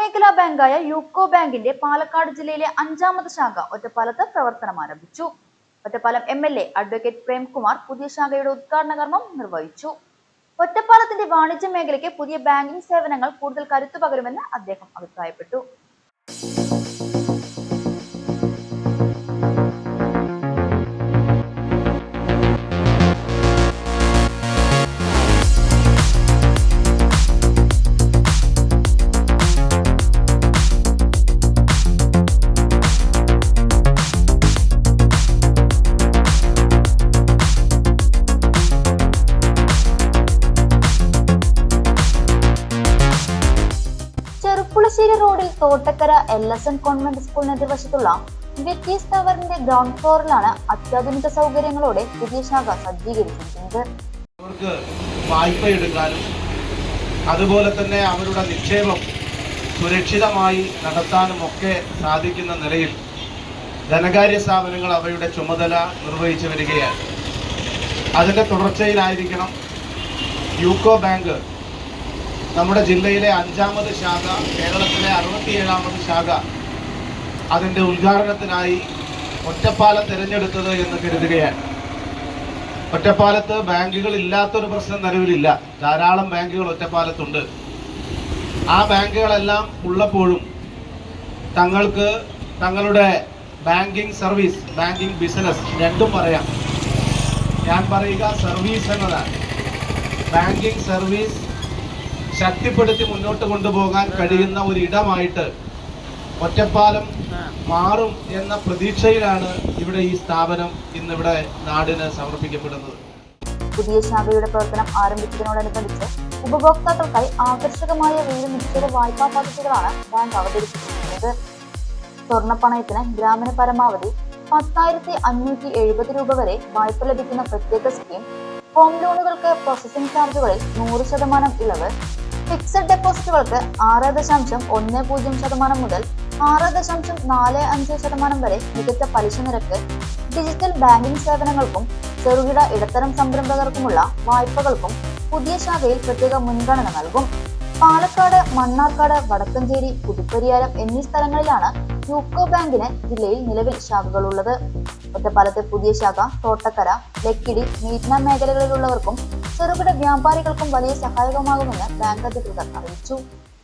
പൊതുമേഖലാ ബാങ്കായ യൂക്കോ ബാങ്കിന്റെ പാലക്കാട് ജില്ലയിലെ അഞ്ചാമത് ശാഖ ഒറ്റപ്പാലത്ത് പ്രവർത്തനം ആരംഭിച്ചു. Ottapalam M L A advocate Premkumar പുതിയ ശാഖയുടെ ഉദ്ഘാടന കർമ്മം നിർവഹിച്ചു. ഒറ്റപ്പാലത്തിന്റെ വാണിജ്യ മേഖലയ്ക്ക് പുതിയ ബാങ്കിംഗ് സേവനങ്ങൾ കൂടുതൽ കരുത്തു പകരുമെന്ന് അദ്ദേഹം അഭിപ്രായപ്പെട്ടു. ചെറുപ്പുളശ്ശേരി റോഡിൽ Thottakkara L S N convent സ്കൂളിന് എതിർവശത്തുള്ള വിക്കീസ് ടവറിന്റെ ഗ്രൗണ്ട് ഫ്ലോറിലാണ് അത്യാധുനിക സൗകര്യങ്ങളോടെ പുതിയ ശാഖ സജ്ജീകരിച്ചിരിക്കുന്നത്. വായ്പ എടുക്കാനും അതുപോലെ തന്നെ അവരുടെ നിക്ഷേപം സുരക്ഷിതമായി നടത്താനും ഒക്കെ സാധിക്കുന്ന നിലയിൽ ധനകാര്യ സ്ഥാപനങ്ങൾ അവയുടെ ചുമതല നിർവഹിച്ചു വരികയാണ്. അതിന്റെ തുടർച്ചയിലായിരിക്കണം യൂക്കോ ബാങ്ക് നമ്മുടെ ജില്ലയിലെ അഞ്ചാമത് ശാഖ കേരളത്തിലെ അറുപത്തിയേഴാമത് ശാഖ അതിന്റെ ഉദ്ഘാടനത്തിനായി ഒറ്റപ്പാലം തിരഞ്ഞെടുത്തത് എന്ന് കരുതുകയാണ്. ഒറ്റപ്പാലത്ത് ബാങ്കുകൾ ഇല്ലാത്തൊരു പ്രശ്നം നിലവിലില്ല. ധാരാളം ബാങ്കുകൾ ഒറ്റപ്പാലത്തുണ്ട്. ആ ബാങ്കുകളെല്ലാം ഉള്ളപ്പോഴും തങ്ങൾക്ക് തങ്ങളുടെ ബാങ്കിങ് സർവീസ് ബാങ്കിങ് ബിസിനസ് രണ്ടും പറയാം. ഞാൻ പറയുക സർവീസ് എന്നതാണ്. ബാങ്കിങ് സർവീസ് ശക്തിപ്പെടുത്തി മുന്നോട്ട് കൊണ്ടുപോകാൻ കഴിയുന്ന ഒരു ഇടമായിട്ട് ഒറ്റപ്പാലം മാറും എന്ന പ്രതീക്ഷയിലാണ് ഇവിടെ ഈ സ്ഥാപനം ഇന്നിവിടെ നാടിന് സമർപ്പിക്കപ്പെടുന്നത്. പുതിയ ശാഖയുടെ പ്രവർത്തനം ആരംഭിച്ചതിനോടനുബന്ധിച്ച് ഉപഭോക്താക്കൾക്കായി ആകർഷകമായ വീട് നിക്ഷേപ വായ്പാ പദ്ധതികളാണ് ബാങ്ക് അവതരിപ്പിച്ചിരിക്കുന്നത്. സ്വർണപ്പണയത്തിന് ഗ്രാമീണ പരമാവധി പത്തായിരത്തി അഞ്ഞൂറ്റി എഴുപത് രൂപ വരെ വായ്പ ലഭിക്കുന്ന പ്രത്യേക സ്കീം ഹോം ലോണുകൾക്ക് പ്രോസസിംഗ് ചാർജുകളിൽ നൂറ് ശതമാനം ഇളവ് ഫിക്സഡ് ഡെപ്പോസിറ്റുകൾക്ക് ആറ് ദശാംശം ഒന്ന് പൂജ്യം ശതമാനം മുതൽ ആറ് ദശാംശം നാല് അഞ്ച് ശതമാനം വരെ മികച്ച പലിശ നിരക്ക് ഡിജിറ്റൽ ബാങ്കിംഗ് സേവനങ്ങൾക്കും ചെറുകിട ഇടത്തരം സംരംഭകർക്കുമുള്ള വായ്പകൾക്കും പുതിയ ശാഖയിൽ പ്രത്യേക മുൻഗണന നൽകും. പാലക്കാട് മണ്ണാർക്കാട് വടക്കഞ്ചേരി പുതുപ്പരിയാരം എന്നീ സ്ഥലങ്ങളിലാണ് യൂക്കോ ബാങ്കിന് ജില്ലയിൽ നിലവിൽ ശാഖകളുള്ളത്. ഒറ്റപ്പാലത്തെ പുതിയ ശാഖ തോട്ടക്കര ലക്കിടി മീറ്റ്ന മേഖലകളിലുള്ളവർക്കും ചെറുകിട വ്യാപാരികൾക്കും വലിയ സഹായകമാകുമെന്ന് ബാങ്ക് അധികൃതർ അറിയിച്ചു.